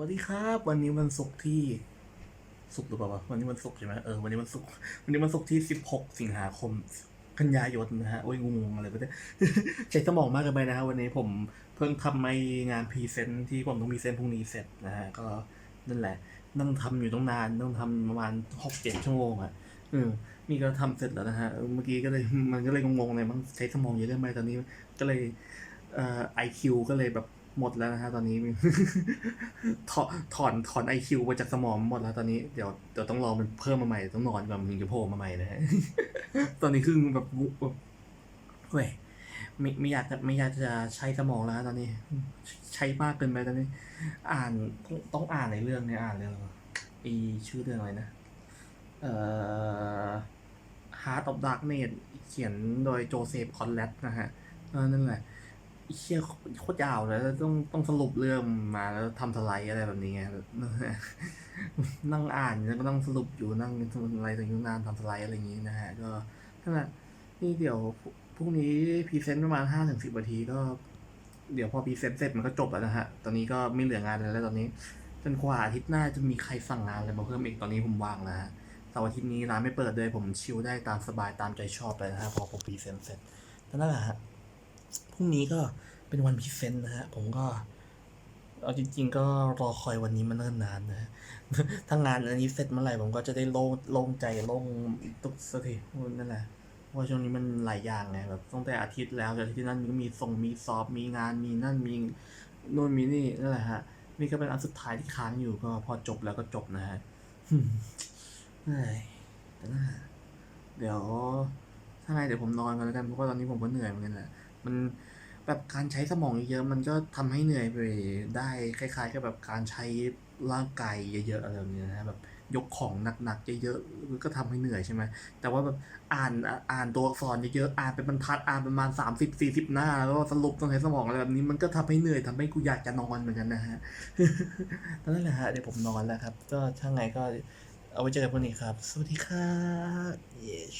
วัสดีครับ วันนี้วันศุกร์ที่ศุกร์หรือเปล่าวะวันนี้วันศุกร์ใช่ไหมเออวันนี้วันศุกร์วันนี้วันศุกร์ที่สิบหกสิงหาคมกันยายนนะฮะโอ้ยงงอะไรไปเนี่ยใช้สมองมากเกินไปนะฮะวันนี้ผมเพิ่งทำไม่งานพรีเซนต์ที่ผมต้องมีเซนต์พรุ่งนี้เสร็จนะฮะก็นั่นแหละนั่งทำอยู่ต้องนานต้องทำประมาณหกเจ็ดชั่วโมงอะเออนี่ก็ทำเสร็จแล้วนะฮะเมื่อกี้ก็เลยมันก็เลยงงๆเลยมันใช้สมองเยอะเกินไปตอนนี้ก็เลยเอ่อไอคิวก็เลยแบบ หมดแล้วนะฮะตอนนี้ ถอนถอนถอนไอคิวไปจากสมองหมดแล้วตอนนี้เดี๋ยวเดี๋ยวต้องรอมันเพิ่มมาใหม่ต้องนอนก่อนมึงจะโผล่มาใหม่นะฮะตอนนี้คือแบบวุบแบบเฮ้ยไม่ไม่อยากจะไม่อยากจะใช้สมองแล้วตอนนี้ ใช้มากเกินไปตอนนี้ อ่านต้องต้องอ่านในเรื่องเนี่ยอ่านเรื่องอีชื่อเรื่องอะไรนะเอ่อ Heart of Darkness เขียนโดยโจเซฟคอนแลตนะฮะนั่นแหละ เชี่ยโคตรยาวเลยแล้วต้องต้องสรุปเรื่องมาแล้วทำสไลด์อะไรแบบนี้ไงนั่งอ่านแล้วก็ต้องสรุปอยู่นั่งทำอะไรต่างๆนานทำสไลด์อะไรอย่างนี้นะฮะก็นั่นแหละนี่เดี๋ยวพรุ่งนี้พรีเซนต์ประมาณห้าถึงสิบนาทีก็ เดี๋ยวพอพรีเซนต์เสร็จมันก็จบแล้วนะฮะ ตอนนี้ก็ไม่เหลืองานอะไรแล้วตอนนี้จนกว่าอาทิตย์หน้าจะมีใครสั่งงานอะไรมาเพิ่มอีกตอนนี้ผมว่างแล้วฮะเสาร์อาทิตย์นี้ร้านไม่เปิดเลยผมชิลได้ตามสบายตามใจชอบเลยนะฮะพอผมพรีเซนต์เสร็จนั่นแหละฮะพรุ่งนี้ก็ เป็นวันพรีเซนต์นะฮะ ผมก็ เอาจริง ๆ ก็รอคอยวันนี้มาเนิ่นนานนะฮะถ้างานอันนี้เสร็จเมื่อไหร่ผมก็จะได้โล่งโล่งใจโล่งตุกสักทีนั่นแหละเพราะช่วงนี้มันหลายอย่างไงแบบตั้งแต่อาทิตย์แล้วจากที่นั่นก็มีส่งมีสอบมีงานมีนั่นมีนู่นมีนี่นั่นแหละฮะนี่ก็เป็นอันสุดท้ายที่ค้างอยู่ก็พอจบแล้วก็จบนะฮะเฮ้ยแต่น่าเดี๋ยวถ้าไงเดี๋ยวผมนอนกันแล้วกันเพราะว่าตอนนี้ผมก็เหนื่อยเหมือนกันแหละมัน แบบการใช้สมองเยอะๆมันก็ทำให้เหนื่อยไปได้คล้ายๆกับแบบการใช้ร่างกายเยอะๆอะไรแบบนี้นะฮะแบบยกของหนักๆเยอะๆก็ทำให้เหนื่อยใช่ไหมแต่ว่าแบบอ่านอ่านตัวอักษรเยอะๆอ่านเป็นบรรทัดอ่านประมาณสามสิบสี่สิบหน้า แล้วก็สรุปต้องใช้สมองอะไรแบบนี้มันก็ทำให้เหนื่อยทำให้กูอยากจะนอนเหมือนกันนะฮะนั่นแหละฮะเดี๋ยวผมนอนแล้วครับ ก็ถ้าไงก็เอาไว้เจอกันพรุ่งนี้ครับ สวัสดีครับ yes